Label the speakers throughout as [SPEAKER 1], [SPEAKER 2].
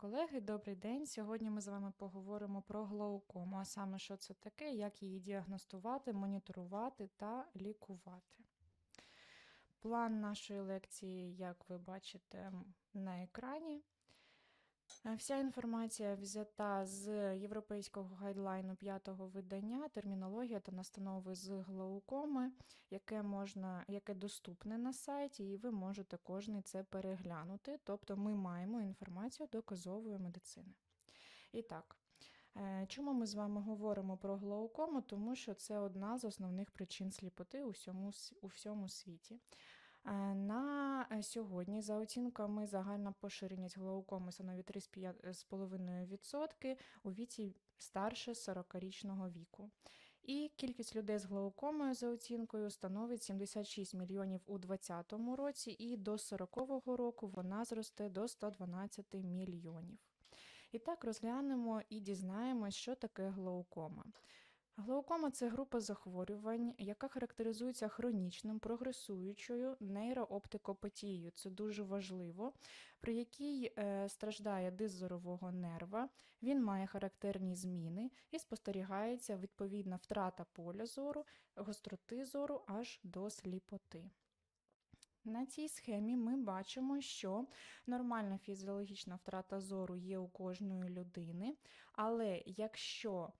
[SPEAKER 1] колеги, добрий день. Сьогодні ми з вами поговоримо про глаукому, а саме, що це таке, як її діагностувати, моніторувати та лікувати. План нашої лекції, як ви бачите на екрані. Е, Вся інформація взята з європейського гайдлайну п'ятого видання, термінологія та настанови з глаукоми, яке можна, яке доступне на сайті, і ви можете кожний це переглянути. Тобто ми маємо інформацію доказової медицини. І так, е, чому ми з вами говоримо про глаукому? Тому що це одна з основних причин сліпоти у всьому, у всьому світі. Е, На е, сьогодні, за оцінками, загальна поширеність глаукоми становить 3,5% у віці старше 40-річного віку. І кількість людей з глаукомою за оцінкою становить 76 мільйонів у 2020 році, і до 40-го року вона зросте до 112 мільйонів. І так розглянемо і дізнаємось, що таке глаукома. Глаукома це група захворювань, яка характеризується хронічним прогресуючою нейрооптикопатією. Це дуже важливо, при якій е, страждає диск зорового нерва. Він має характерні зміни і спостерігається відповідна втрата поля зору, гостроти зору аж до сліпоти. На цій схемі ми бачимо, що нормальна фізіологічна втрата зору є у кожної людини, але якщо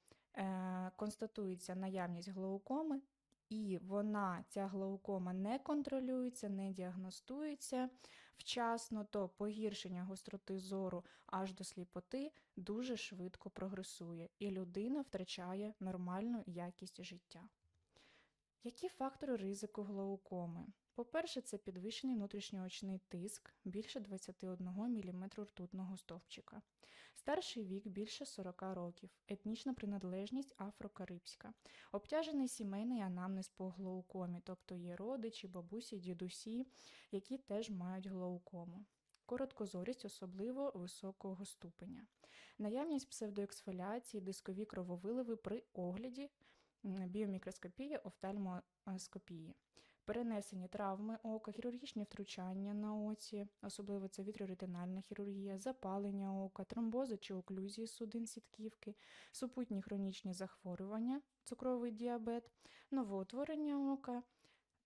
[SPEAKER 1] констатується наявність глаукоми, і вона, ця глаукома, не контролюється, не діагностується вчасно, то погіршення гостроти зору аж до сліпоти дуже швидко прогресує, і людина втрачає нормальну якість життя. Які фактори ризику глаукоми? По-перше, це підвищений внутрішньоочний тиск більше 21 мм ртутного стовпчика, старший вік більше 40 років, етнічна приналежність афрокарибська, обтяжений сімейний анамнез по глаукомі, тобто є родичі, бабусі, дідусі, які теж мають глаукому. Короткозорість особливо високого ступеня, наявність псевдоексфоліації, дискові крововиливи при огляді біомікроскопії, офтальмоскопії, перенесені травми ока, хірургічні втручання на оці, особливо це вітріоретинальна хірургія, запалення ока, тромбози чи оклюзії судин сітківки, супутні хронічні захворювання, цукровий діабет, новоутворення ока.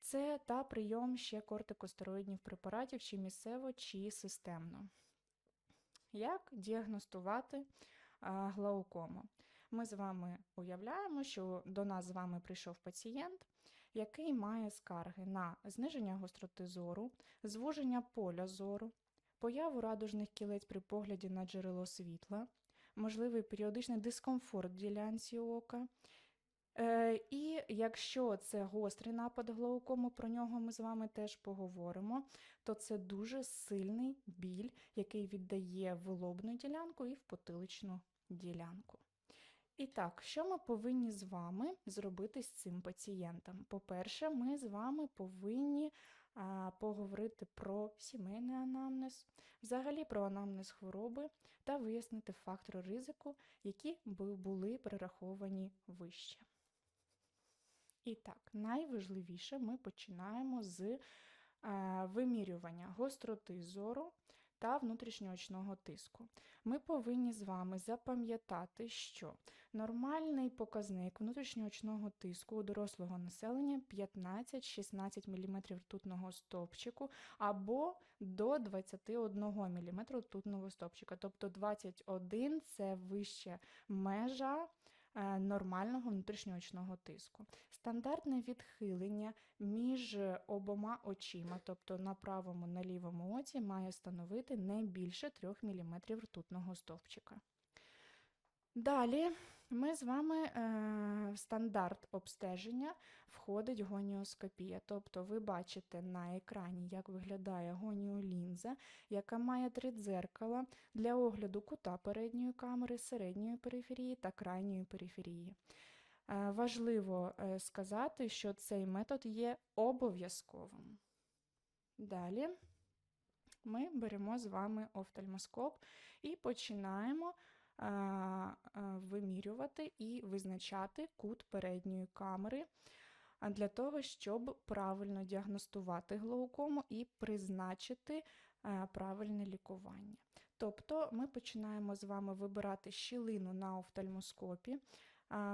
[SPEAKER 1] Це та прийом ще кортикостероїдних препаратів чи місцево, чи системно. Як діагностувати глаукому? Ми з вами уявляємо, що до нас з вами прийшов пацієнт, який має скарги на зниження гостроти зору, звуження поля зору, появу радужних кілець при погляді на джерело світла, можливий періодичний дискомфорт ділянці ока. Е, і якщо це гострий напад глаукому, про нього ми з вами теж поговоримо, то це дуже сильний біль, який віддає в лобну ділянку і в потиличну ділянку. І так, що ми повинні з вами зробити з цим пацієнтом? По-перше, ми з вами повинні а, поговорити про сімейний анамнез, взагалі про анамнез хвороби та вияснити фактори ризику, які бу- були перераховані вище. І так, найважливіше ми починаємо з е, вимірювання гостроти зору та внутрішньоочного тиску. Ми повинні з вами запам'ятати, що нормальний показник внутрішньоочного тиску у дорослого населення 15-16 мм ртутного стовпчику або до 21 мм ртутного стовпчика. Тобто 21 це вища межа нормального внутрішньоочного тиску. Стандартне відхилення між обома очима, тобто на правому на лівому оці, має становити не більше 3 мм ртутного стовпчика. Далі ми з вами е, в стандарт обстеження входить гоніоскопія. Тобто ви бачите на екрані, як виглядає гоніолінза, яка має три дзеркала для огляду кута передньої камери, середньої периферії та крайньої периферії. Е, Важливо е, сказати, що цей метод є обов'язковим. Далі ми беремо з вами офтальмоскоп і починаємо вимірювати і визначати кут передньої камери для того, щоб правильно діагностувати глаукому і призначити правильне лікування. Тобто ми починаємо з вами вибирати щілину на офтальмоскопі,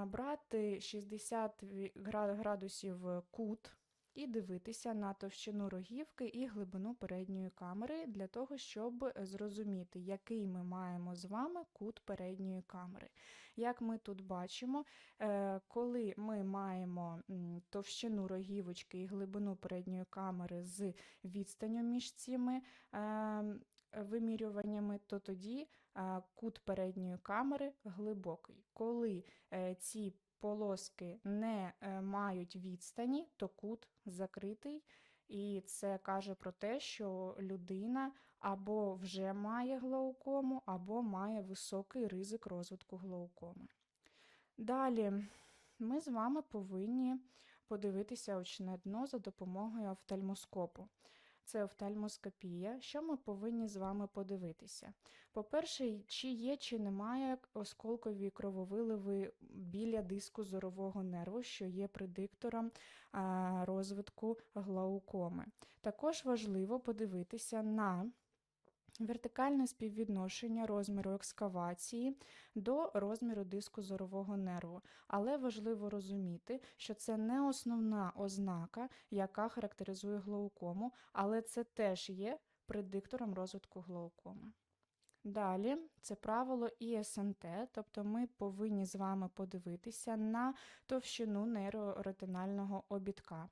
[SPEAKER 1] брати 60 градусів кут і дивитися на товщину рогівки і глибину передньої камери для того, щоб зрозуміти, який ми маємо з вами кут передньої камери. Як ми тут бачимо, е, коли ми маємо товщину рогівочки і глибину передньої камери з відстанню між цими ем, вимірюваннями, то тоді е, кут передньої камери глибокий. Коли е, ці полоски не е, мають відстані, то кут закритий. І це каже про те, що людина або вже має глаукому, або має високий ризик розвитку глаукоми. Далі ми з вами повинні подивитися очне дно за допомогою офтальмоскопу. Це офтальмоскопія. Що ми повинні з вами подивитися? По-перше, чи є, чи немає осколкові крововиливи біля диску зорового нерву, що є предиктором розвитку глаукоми. Також важливо подивитися на вертикальне співвідношення розміру екскавації до розміру диску зорового нерву. Але важливо розуміти, що це не основна ознака, яка характеризує глаукому, але це теж є предиктором розвитку глаукоми. Далі це правило ІСНТ, тобто ми повинні з вами подивитися на товщину нейроретинального обідка.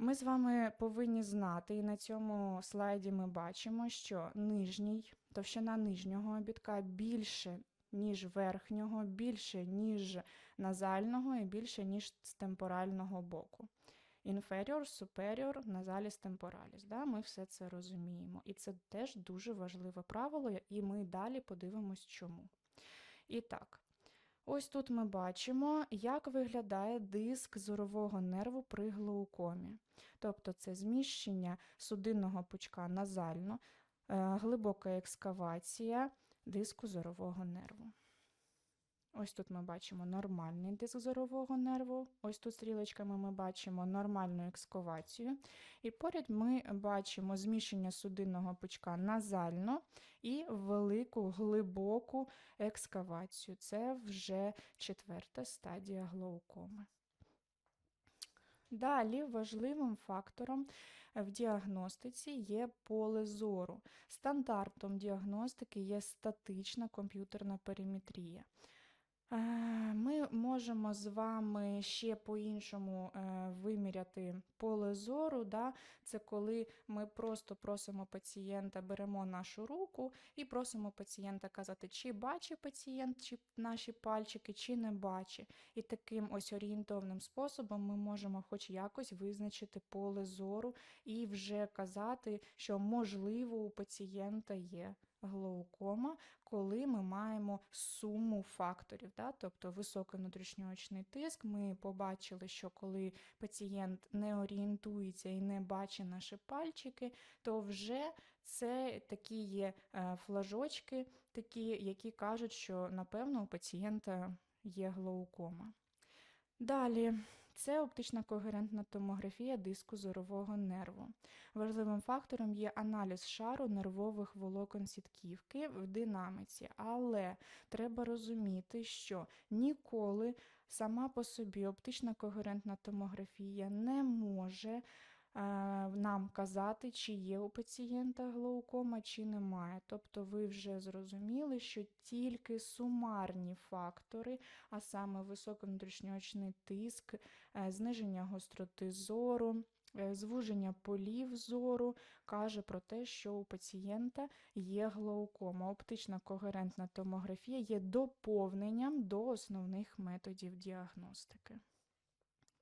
[SPEAKER 1] Ми з вами повинні знати, і на цьому слайді ми бачимо, що нижній, товщина нижнього обідка більше, ніж верхнього, більше, ніж назального і більше, ніж з темпорального боку. Inferior, superior, nasalis temporalis. Да? Ми все це розуміємо. І це теж дуже важливе правило, і ми далі подивимось, чому. І так, ось тут ми бачимо, як виглядає диск зорового нерву при глаукомі. Тобто це зміщення судинного пучка назально, е, глибока екскавація диску зорового нерву. Ось тут ми бачимо нормальний диск зорового нерву, ось тут стрілочками ми бачимо нормальну екскавацію. І поряд ми бачимо зміщення судинного пучка назально і велику глибоку екскавацію. Це вже четверта стадія глаукоми. Далі важливим фактором в діагностиці є поле зору. Стандартом діагностики є статична комп'ютерна периметрія. Е, Ми можемо з вами ще по-іншому е, виміряти поле зору. Да? Це коли ми просто просимо пацієнта, беремо нашу руку і просимо пацієнта казати, чи бачить пацієнт чи наші пальчики, чи не бачить. І таким ось орієнтовним способом ми можемо хоч якось визначити поле зору і вже казати, що можливо у пацієнта є глаукома, коли ми маємо суму факторів, да? тобто високий внутрішньоочний тиск. Ми побачили, що коли пацієнт не орієнтується і не бачить наші пальчики, то вже це такі є е, флажочки, такі, які кажуть, що напевно у пацієнта є глаукома. Далі. Це оптична когерентна томографія диску зорового нерву. Важливим фактором є аналіз шару нервових волокон сітківки в динаміці, але треба розуміти, що ніколи сама по собі оптична когерентна томографія не може нам казати, чи є у пацієнта глаукома, чи немає. Тобто ви вже зрозуміли, що тільки сумарні фактори, а саме високий внутрішньоочний тиск, е, зниження гостроти зору, е, звуження полів зору, каже про те, що у пацієнта є глаукома. Оптична когерентна томографія є доповненням до основних методів діагностики.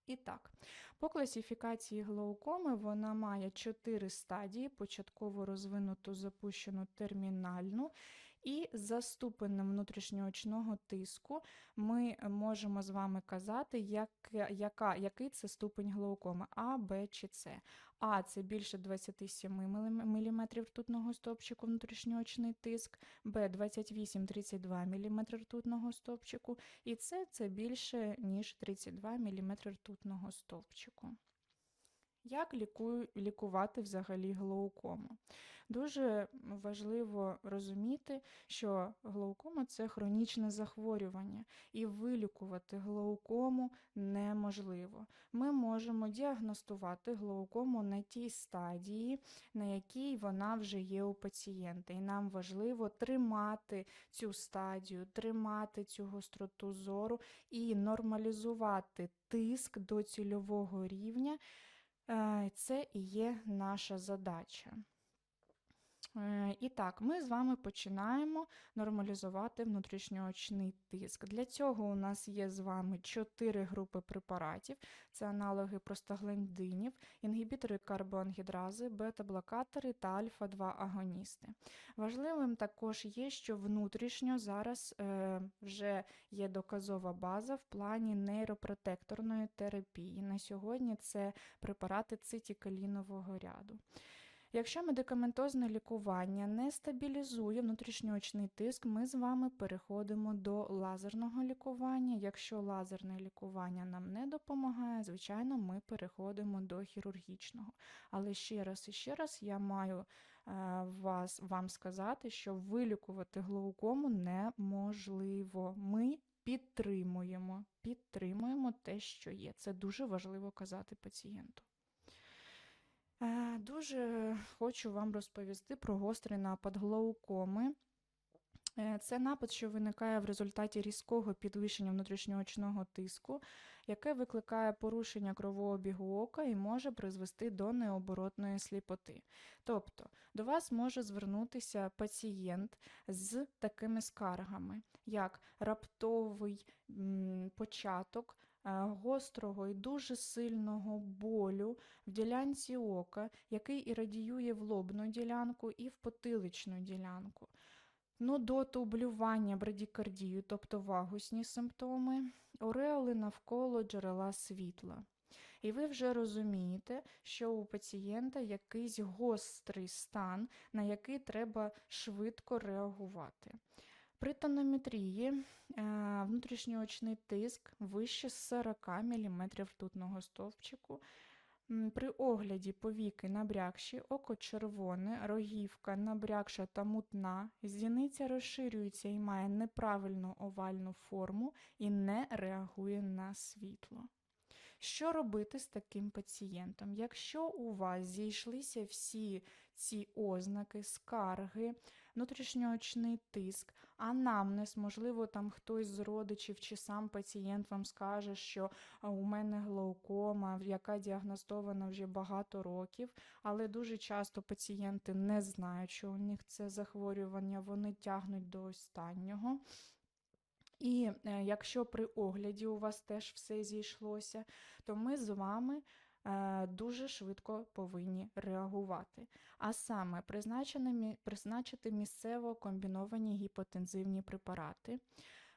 [SPEAKER 1] І так, по класифікації глаукоми вона має чотири стадії: початково розвинуту, запущену термінальну. І за ступенем внутрішньоочного тиску ми можемо з вами казати, як, яка, який це ступень глаукоми А, Б чи С. А це більше 27 мм ртутного стовпчику внутрішньоочний тиск, Б 28-32 мм ртутного стовпчику, і С це більше, ніж 32 мм ртутного стовпчику. Як лікую, лікувати взагалі глаукому? Дуже важливо розуміти, що глаукома це хронічне захворювання, і вилікувати глаукому неможливо. Ми можемо діагностувати глаукому на тій стадії, на якій вона вже є у пацієнта. І нам важливо тримати цю стадію, тримати цю гостроту зору і нормалізувати тиск до цільового рівня. Е, це і є наша задача. Е, і так, ми з вами починаємо нормалізувати внутрішньоочний тиск. Для цього у нас є з вами чотири групи препаратів: це аналоги простагландинів, інгібітори карбоангідрази, бета-блокатори та альфа-2 агоністи. Важливим також є, що внутрішньо зараз е, вже є доказова база в плані нейропротекторної терапії. На сьогодні це препарати цитікалінового ряду. Якщо медикаментозне лікування не стабілізує внутрішньоочний тиск, ми з вами переходимо до лазерного лікування. Якщо лазерне лікування нам не допомагає, звичайно, ми переходимо до хірургічного. Але ще раз і ще раз я маю е, вас, вам сказати, що вилікувати глаукому неможливо. Ми підтримуємо, підтримуємо те, що є. Це дуже важливо казати пацієнту. Е, дуже хочу вам розповісти про гострий напад глаукоми. Е, це напад, що виникає в результаті різкого підвищення внутрішньоочного тиску, яке викликає порушення кровообігу ока і може призвести до необоротної сліпоти. Тобто до вас може звернутися пацієнт з такими скаргами, як раптовий початок гострого і дуже сильного болю в ділянці ока, який і радіює в лобну ділянку і в потиличну ділянку. Нудоту, блювання, брадікардію, тобто вагусні симптоми, ореоли навколо джерела світла. І ви вже розумієте, що у пацієнта якийсь гострий стан, на який треба швидко реагувати. При тонометрії е, внутрішньоочний тиск вище 40 мм ртутного стовпчику. При огляді повіки набрякші, око червоне, рогівка набрякша та мутна, зіниця розширюється і має неправильну овальну форму і не реагує на світло. Що робити з таким пацієнтом? Якщо у вас зійшлися всі ці ознаки, скарги, внутрішньоочний тиск, анамнез, можливо, там хтось з родичів чи сам пацієнт вам скаже, що у мене глаукома, яка діагностована вже багато років, але дуже часто пацієнти не знають, що у них це захворювання, вони тягнуть до останнього. І е, якщо при огляді у вас теж все зійшлося, то ми з вами дуже швидко повинні реагувати. А саме призначити місцево комбіновані гіпотензивні препарати,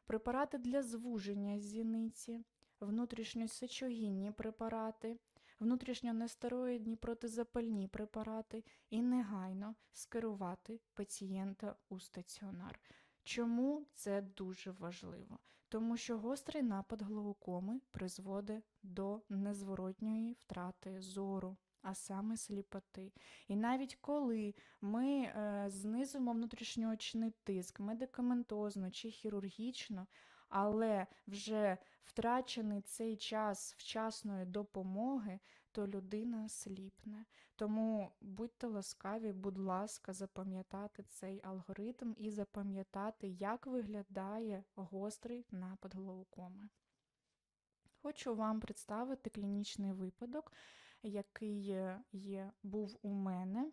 [SPEAKER 1] препарати для звуження зіниці, внутрішньосечогінні препарати, внутрішньонестероїдні протизапальні препарати і негайно скерувати пацієнта у стаціонар. Чому це дуже важливо? Тому що гострий напад глаукоми призводить до незворотньої втрати зору, а саме сліпоти. І навіть коли ми е, знизимо внутрішньоочний тиск медикаментозно чи хірургічно, але вже втрачений цей час вчасної допомоги, то людина сліпне. Тому будьте ласкаві, будь ласка, запам'ятати цей алгоритм і запам'ятати, як виглядає гострий напад глаукоми. Хочу вам представити клінічний випадок, який є, був у мене.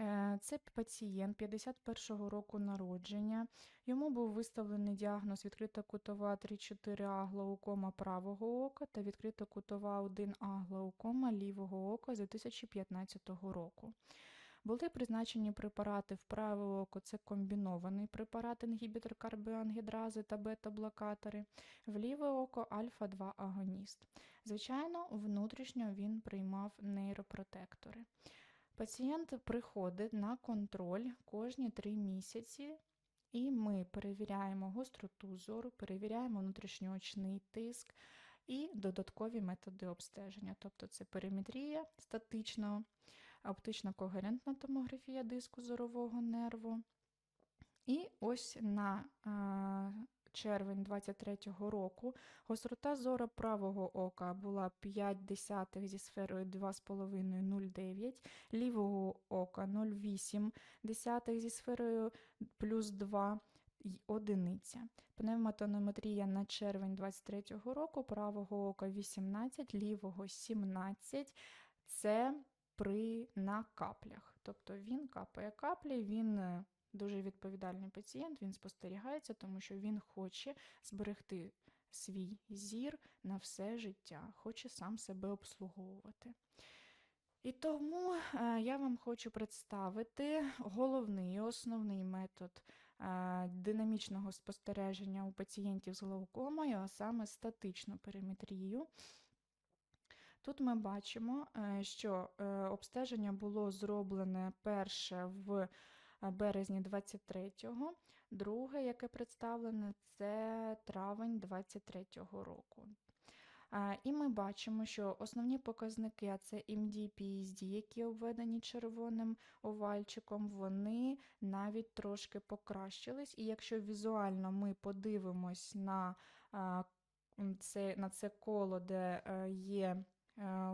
[SPEAKER 1] Е, це пацієнт 51-го року народження. Йому був виставлений діагноз відкрита кутова 3-4А глаукома правого ока та відкрита кутова 1А глаукома лівого ока з 2015 року. Були призначені препарати в праве око, це комбінований препарат інгібітор карбіангідрази та бета-блокатори, в ліве око альфа-2 агоніст. Звичайно, внутрішньо він приймав нейропротектори. Пацієнт приходить на контроль кожні 3 місяці, і ми перевіряємо гостроту зору, перевіряємо внутрішньоочний тиск і додаткові методи обстеження, тобто це периметрія статична, оптична когерентна томографія диску зорового нерву. І ось на червень 23-го року гострота зору правого ока була 5 десятих зі сферою 2,5-0,9, лівого ока 0,8 десятих зі сферою плюс 2 одиниця. Пневматонометрія на червень 23-го року правого ока 18, лівого 17. Це при на каплях. Тобто він капає каплі, він е, дуже відповідальний пацієнт, він спостерігається, тому що він хоче зберегти свій зір на все життя, хоче сам себе обслуговувати. І тому е, я вам хочу представити головний основний метод е, динамічного спостереження у пацієнтів з глаукомою, а саме статичну периметрію. Тут ми бачимо, е, що обстеження було зроблене перше в березні 23-го, друге, яке представлене, це травень 23-го року. І ми бачимо, що основні показники, а це MD, PSD, які обведені червоним овальчиком, вони навіть трошки покращились. І якщо візуально ми подивимось на це на це коло, де е, є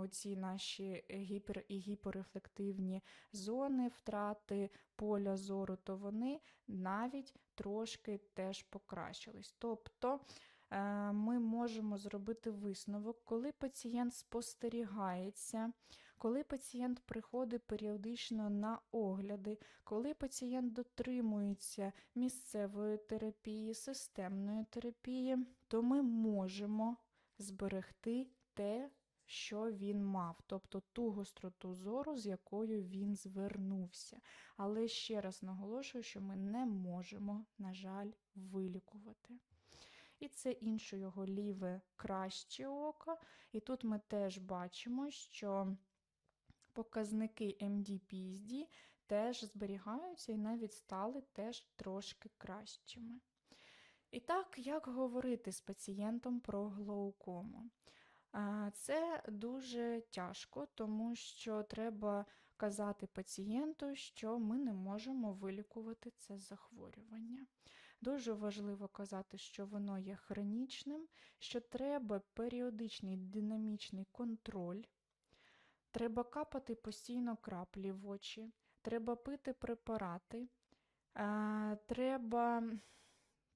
[SPEAKER 1] оці наші гіпер і гіперрефлективні зони, втрати поля зору, то вони навіть трошки теж покращились. Тобто Е, ми можемо зробити висновок, коли пацієнт спостерігається, коли пацієнт приходить періодично на огляди, коли пацієнт дотримується місцевої терапії, системної терапії, то ми можемо зберегти те, що він мав, тобто ту гостроту зору, з якою він звернувся. Але ще раз наголошую, що ми не можемо, на жаль, вилікувати. І це інше його ліве краще око. І тут ми теж бачимо, що показники MD-PSD теж зберігаються і навіть стали теж трошки кращими. І так, як говорити з пацієнтом про глаукому? Це дуже тяжко, тому що треба казати пацієнту, що ми не можемо вилікувати це захворювання. Дуже важливо казати, що воно є хронічним, що треба періодичний динамічний контроль, треба капати постійно краплі в очі, треба пити препарати, треба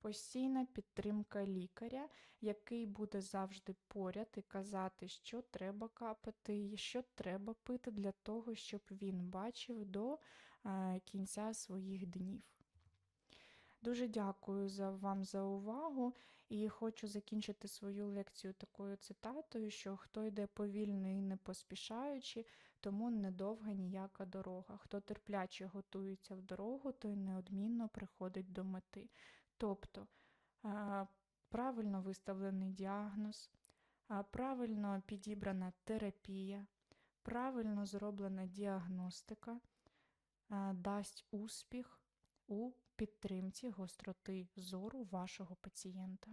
[SPEAKER 1] постійна підтримка лікаря, який буде завжди поряд і казати, що треба капати і що треба пити для того, щоб він бачив до кінця своїх днів. Дуже дякую за вам за увагу і хочу закінчити свою лекцію такою цитатою, що хто йде повільно і не поспішаючи, тому недовга ніяка дорога. Хто терпляче готується в дорогу, той неодмінно приходить до мети. Тобто правильно виставлений діагноз, правильно підібрана терапія, правильно зроблена діагностика дасть успіх у підтримці гостроти зору вашого пацієнта.